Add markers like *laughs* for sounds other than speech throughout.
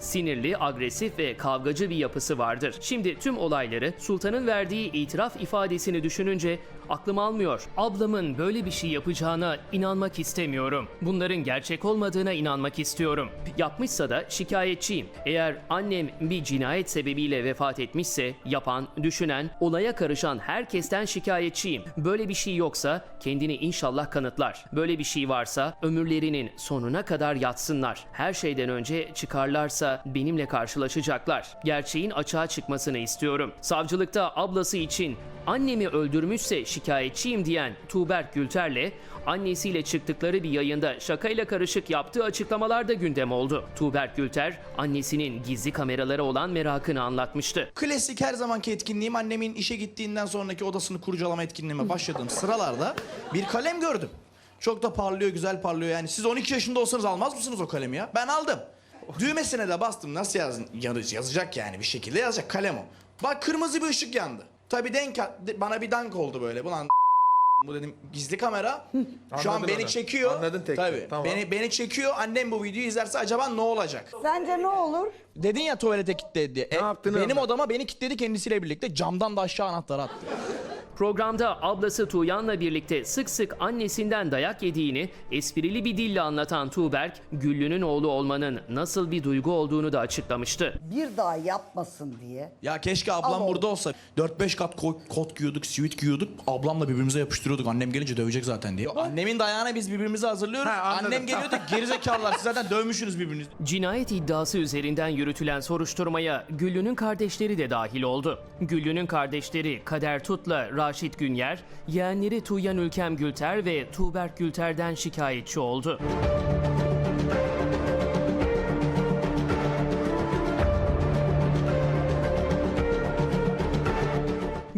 Sinirli, agresif ve kavgacı bir yapısı vardır. Şimdi tüm olayları Sultan'ın verdiği itiraf ifadesini düşününce aklım almıyor. Ablamın böyle bir şey yapacağına inanmak istemiyorum. Bunların gerçek olmadığına inanmak istiyorum. Yapmışsa da şikayetçiyim. Eğer annem bir cinayet sebebiyle vefat etmişse yapan, düşünen, olaya karışan herkesten şikayetçiyim. Böyle bir şey yoksa kendini inşallah kanıtlar. Böyle bir şey varsa ömürlerinin sonuna kadar yatsınlar. Her şeyden önce çıkarlarsa benimle karşılaşacaklar. Gerçeğin açığa çıkmasını istiyorum. Savcılıkta ablası için annemi öldürmüşse şikayetçiyim diyen Tuğberk Gülter'le annesiyle çıktıkları bir yayında şakayla karışık yaptığı açıklamalar da gündem oldu. Tuğberk Gülter annesinin gizli kameralara olan merakını anlatmıştı. Klasik her zamanki etkinliğim annemin işe gittiğinden sonraki odasını kurcalama etkinliğime başladığım sıralarda bir kalem gördüm. Çok da parlıyor, güzel parlıyor. Yani siz 12 yaşında olsanız almaz mısınız o kalemi ya? Ben aldım. *laughs* Düğmesine de bastım. Nasıl yazın? Yaz- Yazacak yani bir şekilde yazacak kalem o. Bak kırmızı bir ışık yandı. Tabii denk bana bir dank oldu böyle. Ulan *laughs* bu dedim gizli kamera. Şu an beni onu. çekiyor. Anladın tekniği, Tabii. tamam. Beni beni çekiyor. Annem bu videoyu izlerse acaba ne olacak? Sence ne olur? Dedin ya tuvalete kilitledi diye. E, yaptığını benim anlat. odama beni kilitledi kendisiyle birlikte. Camdan da aşağı anahtarı attı. Programda ablası Tuğyan'la birlikte sık sık annesinden dayak yediğini esprili bir dille anlatan Tuğberk, Güllü'nün oğlu olmanın nasıl bir duygu olduğunu da açıklamıştı. Bir daha yapmasın diye. Ya keşke ablam Ama- burada olsa. 4-5 kat ko- kot giyiyorduk, sivit giyiyorduk. Ablamla birbirimize yapıştırıyorduk. Annem gelince dövecek zaten diye. Annemin dayağına biz birbirimize hazırlıyoruz. Ha, anladım. Annem geliyordu *laughs* gerizekalılar siz zaten dövmüşsünüz birbirinizi. Cinayet iddiası üzerinden yürütülen soruşturmaya Güllü'nün kardeşleri de dahil oldu. Güllü'nün kardeşleri Kader Tut'la Raşit Günyer, yeğenleri Tuğyan Ülkem Gülter ve Tuğberk Gülter'den şikayetçi oldu.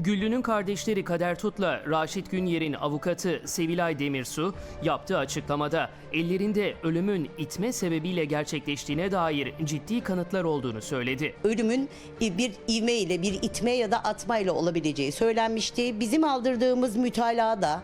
Güllü'nün kardeşleri Kader Tut'la Raşit Günyer'in avukatı Sevilay Demirsu yaptığı açıklamada ellerinde ölümün itme sebebiyle gerçekleştiğine dair ciddi kanıtlar olduğunu söyledi. ölümün bir ivme ile bir itme ya da atma ile olabileceği söylenmişti. Bizim aldırdığımız mütalada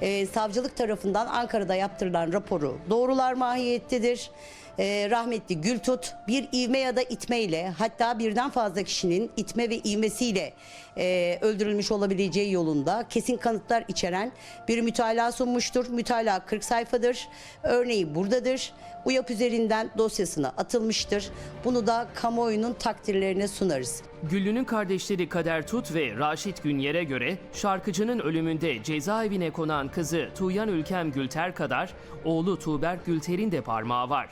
e, savcılık tarafından Ankara'da yaptırılan raporu doğrular mahiyettedir. E, rahmetli Gültut bir ivme ya da itme ile hatta birden fazla kişinin itme ve ivmesiyle e, öldürülmüş olabileceği yolunda kesin kanıtlar içeren bir mütalaa sunmuştur. Mütalaa 40 sayfadır. Örneği buradadır. UYAP üzerinden dosyasına atılmıştır. Bunu da kamuoyunun takdirlerine sunarız. Güllü'nün kardeşleri Kader Tut ve Raşit Günyer'e göre şarkıcının ölümünde cezaevine konan kızı Tuğyan Ülkem Gülter kadar oğlu Tuğberk Gülter'in de parmağı var.